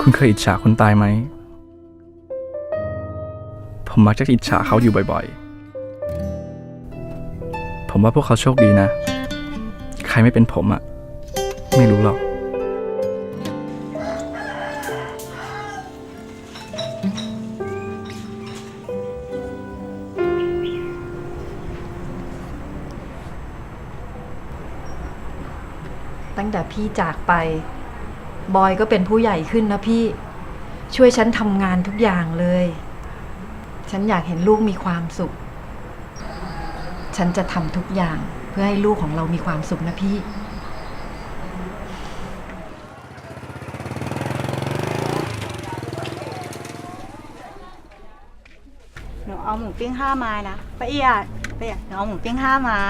คุณเคยอิจฉาคนตายไหม ผมมักจะอิจฉาเขาอยู่บ่อยๆ ผมว่าพวกเขาโชคดีนะ ใครไม่เป็นผมอะไม่รู้หรอก ตั้งแต่พี่จากไป บอยก็เป็นผู้ใหญ่ขึ้นนะพี่ ช่วยฉันทำงานทุกอย่างเลย ฉันอยากเห็นลูกมีความสุข ฉันจะทำทุกอย่างเพื่อให้ลูกของเรามีความสุขนะพี่ หนูเอาหมูปิ้งห้าไม้นะประเอียดประเอียดหนูเอาหมูปิ้งห้าไม้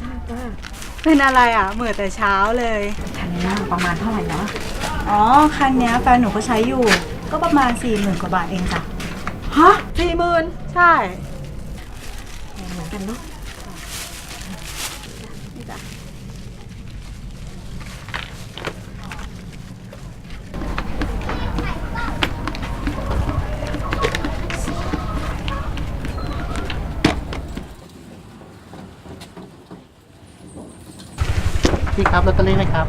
จ้าจ้าเป็นอะไรอะเหมือแต่เช้าเลยคันนี้ประมาณเท่าไหร่เนาะ อ๋อ คันเนี้ยแฟนหนูก็ใช้อยู่ ก็ประมาณ4ี่หมื่นกว่าบาทเองจ้ะฮะสี่หมื่นใช่เหมือนกันเนาะนี่จ้ะพี่ครับลอตเตอรี่นะครับ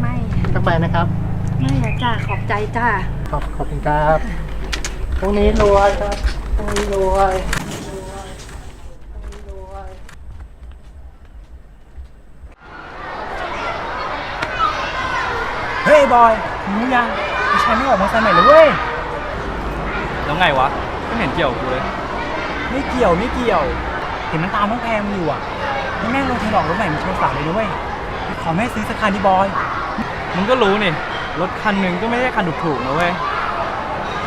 ไม่ สักใบนะครับ ไม่อะจ้าขอบใจจ้าขอบขอบคุณครับตรงนี้รวยครับตรงนี้รวยรวยเฮ้ยบอยรู้ยังพี่ชายไม่ออกมาสมัยเลยเว้ย แล้วไงวะไม่เห็นเกี่ยวกับกูเลย ไม่เกี่ยวไม่เกี่ยว เห็นมันตามน้องแพมอยู่อะนี่แม่งลงเทนออกรถใหม่มันโชว์สาวเลยนะเว้ยขอแม่ซื้อสักคันดิบอย มึงก็รู้นี่ รถคันหนึ่งก็ไม่ใช่คันถูกๆนะเว้ย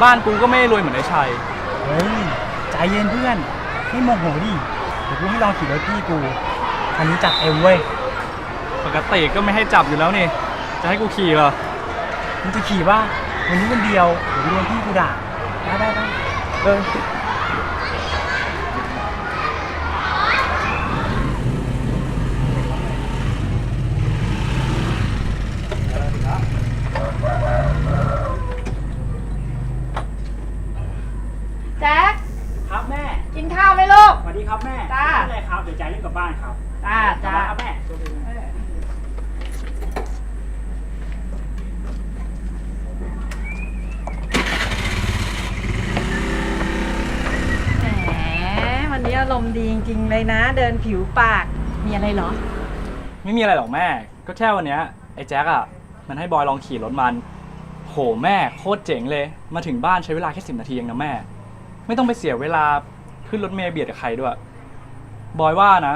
บ้านกูก็ไม่ได้รวยเหมือนไอ้ชัย เฮ้ย ใจเย็นเพื่อนไม่โมโหดิ เดี๋ยวกูให้ลองขี่รถพี่กูคันนี้จัดเอ็มเว้ย ปกติก็ไม่ให้จับอยู่แล้วนี่ จะให้กูขี่เหรอ มึงจะขี่ป่ะวันนี้วันเดียวเดี๋ยวกูโดนพี่กูด่าได้ได้ได้เออ แจ็ค ครับแม่ กินข้าวไหมลูก สวัสดีครับแม่ จ้า ไม่เป็นไรครับเดี๋ยวจ่ายเรื่องกลับบ้านครับ จ้าจ้า ครับแม่ แหมวั นนี้อารมณ์ดีจริงๆเลยนะ เดินผิวปาก มีอะไรเหรอ ไม่มีอะไรหรอกแม่ ก็แค่วันเนี้ยไอ้แจ็คอะ มันให้บอยลองขี่รถมัน โหแม่โคตรเจ๋งเลย มาถึงบ้านใช้เวลาแค่สิบนาทีเองนะแม่ ไม่ต้องไปเสียเวลาขึ้นรถเมล์เบียดกับใครด้วย บอยว่านะ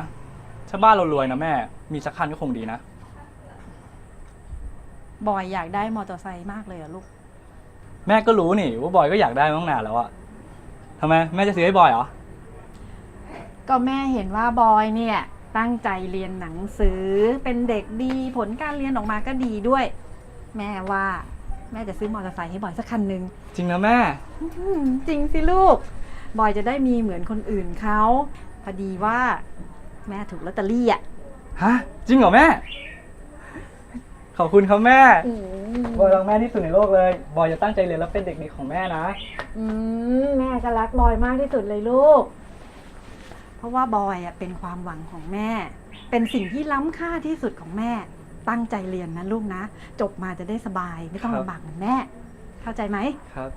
ถ้าบ้านเรารวยนะแม่ มีสักคันก็คงดีนะ บอยอยากได้มอเตอร์ไซค์มากเลยอะลูก แม่ก็รู้นี่ว่าบอยก็อยากได้มาตั้งนานแล้วอะทำไมแม่จะซื้อให้บอยเหรอ ก็แม่เห็นว่าบอยเนี่ย ตั้งใจเรียนหนังสือเป็นเด็กดีผลการเรียนออกมาก็ดีด้วย แม่ว่า แม่จะซื้อมอเตอร์ไซค์ให้บอยสักคันหนึ่งจริงนะแม่ อืมจริงสิลูก บอยจะได้มีเหมือนคนอื่นเขาพอดีว่า แม่ถูกลอตเตอรี่อะฮะ จริงเหรอแม่ ขอบคุณครับแม่ บอยรักแม่ที่สุดในโลกเลย บอยจะตั้งใจเรียนแล้วเป็นเด็กดีของแม่นะ อืมแม่ก็รักบอยมากที่สุดเลยลูก เพราะว่าบอยอะเป็นความหวังของแม่ เป็นสิ่งที่ล้ำค่าที่สุดของแม่ ตั้งใจเรียนนะลูกนะ จบมาจะได้สบายไม่ต้องครับลำบากเหมือนแม่ เข้าใจไหมครับ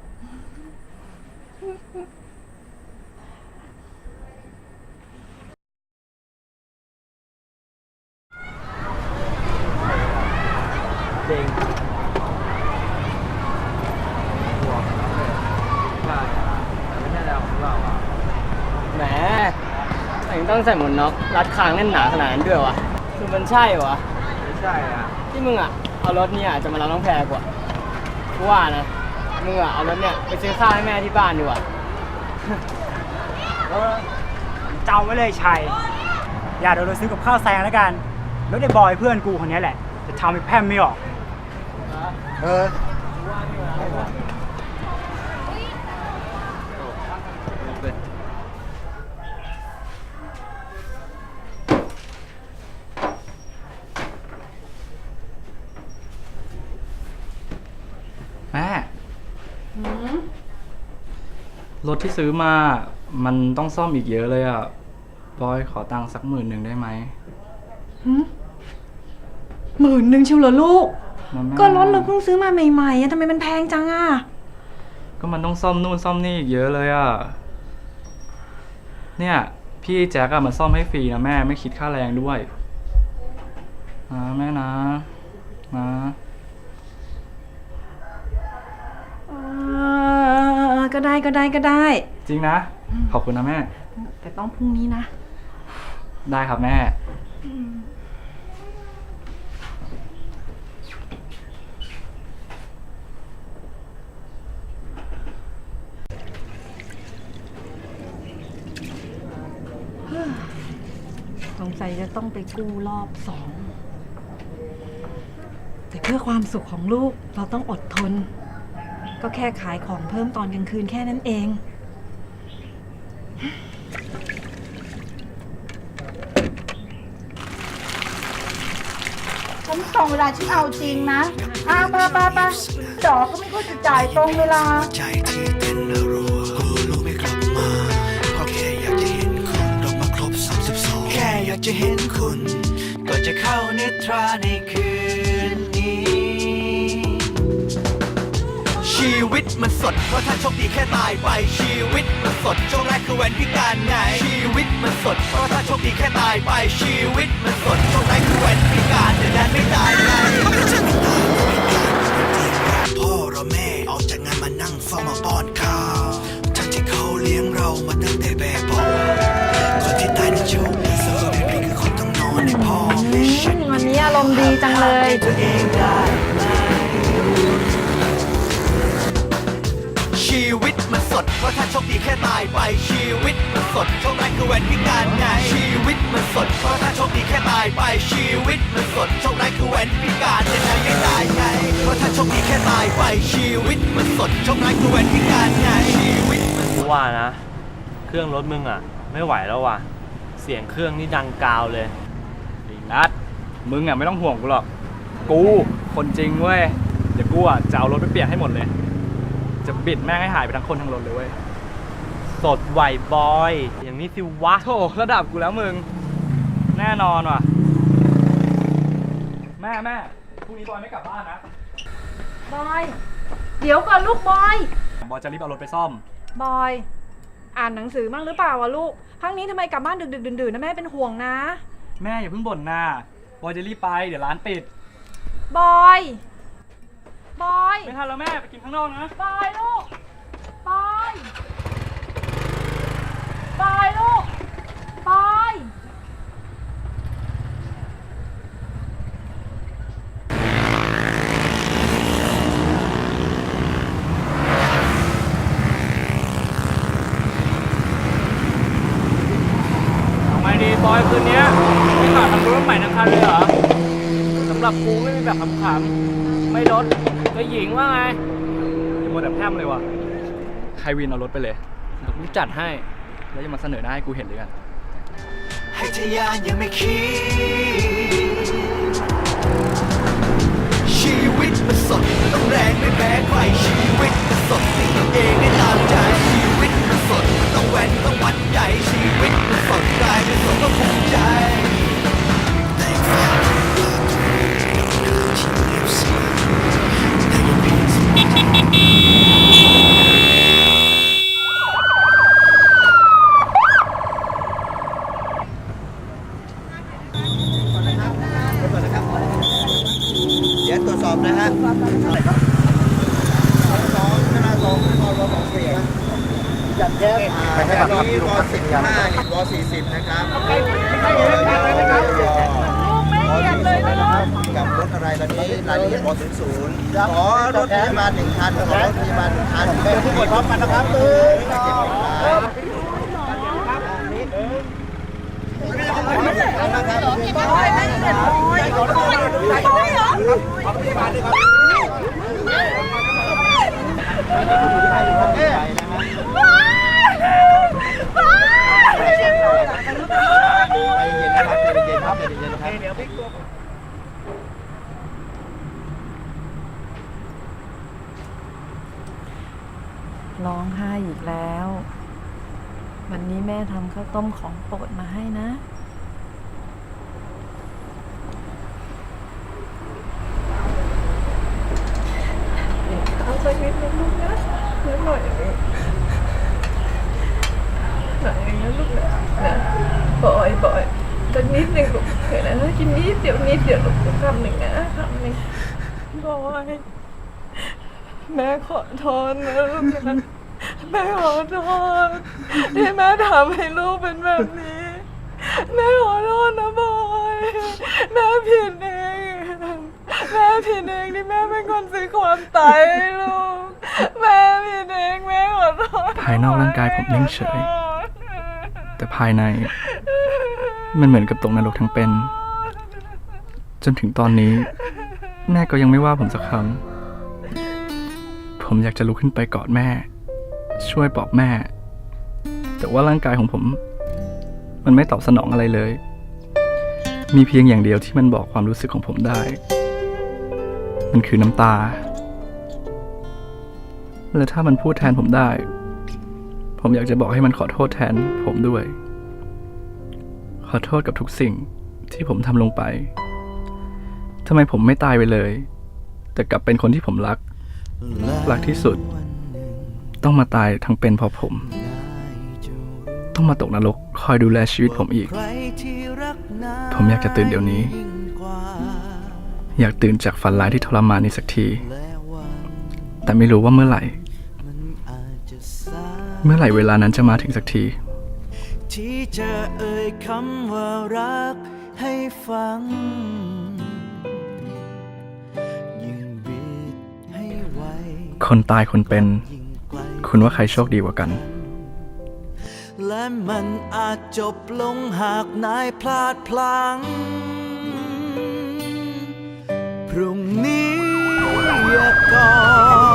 เจ๋ง แหมถึง ต้องใส่หมวกน็อกรัดคางแน่นหนาขนาดนั้นด้วยวะคือมันใช่เหรอไม่ใช่อะที่มึงอะเอารถเนี่ยจะมารับน้องแพรกว่ากูว่านะมึงอะเอารถเนี่ยไปซื้อข้าวให้แม่ที่บ้านดีกว่าเออจำไว้เลยชัย อย่าเดี๋ยวเราซื้อกับข้าวแซงแล้วกัน แล้วไอ้บอยเพื่อนกูคนนี้แหละ จะทำให้แพร่มไม่ออก เออ รถที่ซื้อมามันต้องซ่อมอีกเยอะเลยอะบอยขอตังค์สักหมื่นหนึ่งได้ไหมหมื่นหนึ่งเชียวเหรอลูก นะแม่ก็รถเราเพิ่งซื้อมาใหม่ๆอะทำไมมันแพงจังอะก็มันต้องซ่อมนู่นซ่อมนี่อีกเยอะเลยอะเนี่ยพี่แจ็คอะมาซ่อมให้ฟรีนะแม่ไม่คิดค่าแรงด้วยนะแม่นะนะ ก็ได้ก็ได้ก็ได้ จริงนะ ขอบคุณนะแม่ แต่ต้องพรุ่งนี้นะ ได้ครับแม่ สงสัยจะต้องไปกู้รอบสอง แต่เพื่อความสุขของลูกเราต้องอดทน ก็แค่ขายของเพิ่มตอนกลางคืนแค่นั้นเอง ฉันตรงเวลาฉันเอาจริงนะอ่าปาปาปาดอกก็ไม่ค่อยจะจ่ายตรงเวลาใจที่เต้นรัวกูรู้ไม่กลับมาเพราะแค่อยากจะเห็นคุณเรามาครบ32แค่อยากจะเห็นคุณก่อนจะเข้านิทราในคืน ชีวิตมันสดเพราะถ้าโชคดีแค่ตายไปชีวิตมันสดช่วงแรกคือแหวนพิการไงชีวิตมันสดเพราะถ้าโชคดีแค่ตายไปชีวิตมันสดช่วงแรกคือแหวนพิการแต่นั้นไม่ตายไงพ่อเราแม่ออกจากงานมานั่งเฝ้ามาป้อนข้าวทั้งที่เขาเลี้ยงเรามาตั้งแต่แบบบอกคนที่ตายในโชคดีสักคนเป็นคือคนต้องนอนในพ่อแม่ฉันวันนี้อารมณ์ดีจังเลย ชีวิตมันสดเพราะถ้าโชคดีแค่ตายไปชีวิตมันสดโชคร้ายคือแหวนพิการไงชีวิตมันสดเพราะถ้าโชคดีแค่ตายไปชีวิตมันสดโชคร้ายคือแหวนพิการจะไหนไม่ได้ไงเพราะถ้าโชคดีแค่ตายไปชีวิตมันสดโชคร้ายคือแหวนพิการไงชีวิตมันกูว่านะ เครื่องรถมึงอะ ไม่ไหวแล้วว่ะ เสียงเครื่องนี่ดังกาวเลย ไอ้นัดมึงอะไม่ต้องห่วงกูหรอก กู คนจริงเว้ย เดี๋ยวกูอะจะเอารถไปเปลี่ยนให้หมดเลย จะบิดแม่งให้หายไปทั้งคนทั้งรถเลยเว้ย สดไหวบอย อย่างนี้สิวะโถระดับกูแล้วมึง แน่นอนว่ะ แม่แม่พรุ่งนี้บอยไม่กลับบ้านนะ บอย เดี๋ยวก่อนลูกบอย บอยจะรีบเอารถไปซ่อม บอย อ่านหนังสือมั่งหรือเปล่าวะลูก พักนี้ทำไมกลับบ้านดึกๆดื่นๆนะแม่เป็นห่วงนะ แม่อย่าเพิ่งบ่นนะบอยจะรีบไป เดี๋ยวร้านปิด บอย บอยไม่ทันแล้วแม่ไปกินข้างนอกนะบอยลูกบอยบอยลูกบอยทำไมดีบอยคืนเนี้ยไม่ขาดทำรถใหม่ทั้งคันเลยเหรอสำหรับกูไม่มีแบบขำๆไม่ลด ก็หญิงว่าไงอย่ามัวแต่แพร่มเลยว่ะใครวินเอารถไปเลยเดี๋ยวกูจัดให้ แล้วจะมาเสนอหน้าให้กูเห็นด้วยกัน ให้ทะยานยังไม่คิด ชีวิตมันสดต้องแรงไม่แพ้ใครชีวิตมันสดสิ่งตัวเองได้ตามใจชีวิตมันสดมันต้องแหวนต้องหวั่นใจชีวิตมันสดกลายเป็นสดก็ภูมิใจในฝันที่เรียบสลายในวันเพียงสิบ เดี๋ยวตรวจสอบนะฮะจัดแยกไปให้บัตรครับวสิบห้าวสี่สิบนะครับไม่เห็นนะครับลูกไม่เห็นเลยนะครับกับรถอะ ไรตอนนี้รายละเอียดวศูนย์ศูนย์ขอรถพยาบาลหนึ่งคันขอรถพยาบาลหนึ่งคันเป็นผู้ป่วยพร้อมกันนะครับหนึ่งเก็บเวลาใจเย็นนะครับใจเย็นครับใจเย็นครับ ร้องไห้อีกแล้ว วันนี้แม่ทำข้าวต้มของโปรดมาให้นะ เอาสักนิดนึงลูกนะนิดหน่อยหน่อยนึงนะลูกนะนะบ่อยบอยสักนิดหนึ่งลูกเดี๋ยวนะกินนิดเดี๋ยวนิดเดี๋ยวลูกคำหนึ่งนะคำหนึ่งบ่อยแม่ขอโทษนะลูกนะ แม่ขอโทษที่แม่ทำให้ลูกเป็นแบบนี้ แม่ขอโทษนะบอยแม่ผิดเองแม่ผิดเองที่แม่เป็นคนซื้อความตายให้ลูกแม่ผิดเองแม่ขอโทษภายนอกร่างกายผมนิ่งเฉย แต่ภายใน มันเหมือนกับตกนรกทั้งเป็น จนถึงตอนนี้ แม่ก็ยังไม่ว่าผมสักคำผมอยากจะลุกขึ้นไปกอดแม่ ช่วยปลอบแม่ แต่ว่าร่างกายของผม มันไม่ตอบสนองอะไรเลย มีเพียงอย่างเดียวที่มันบอกความรู้สึกของผมได้ มันคือน้ำตา และถ้ามันพูดแทนผมได้ ผมอยากจะบอกให้มันขอโทษแทนผมด้วย ขอโทษกับทุกสิ่งที่ผมทำลงไปทำไมผมไม่ตายไปเลย แต่กลับเป็นคนที่ผมรัก รักที่สุด ต้องมาตายทั้งเป็นเพราะผม ต้องมาตกนรกคอยดูแลชีวิตผมอีก ผมอยากจะตื่นเดี๋ยวนี้ อยากตื่นจากฝันร้ายที่ทรมานนี้สักที แต่ไม่รู้ว่าเมื่อไหร่ เมื่อไหร่เวลานั้นจะมาถึงสักที ที่จะเอ่ยคำว่ารักให้ฟังยิ่งบิดให้ไวคนตายคนเป็นยิ่งไกล คุณว่าใครโชคดีกว่ากัน และมันอาจจบลงหากนายพลาดพลั้งพรุ่งนี้อย่าก่อน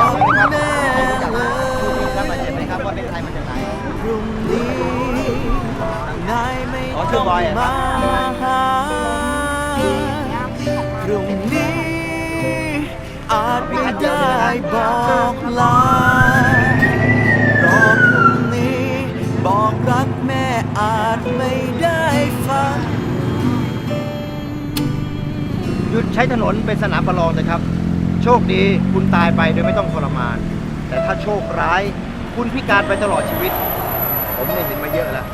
หยุดใช้ถนนเป็นสนามประลองนะครับ โชคดีคุณตายไปโดยไม่ต้องทรมาน แต่ถ้าโชคร้าย คุณพิการไปตลอดชีวิต ผมเนี่ยเห็นมาเยอะแล้ว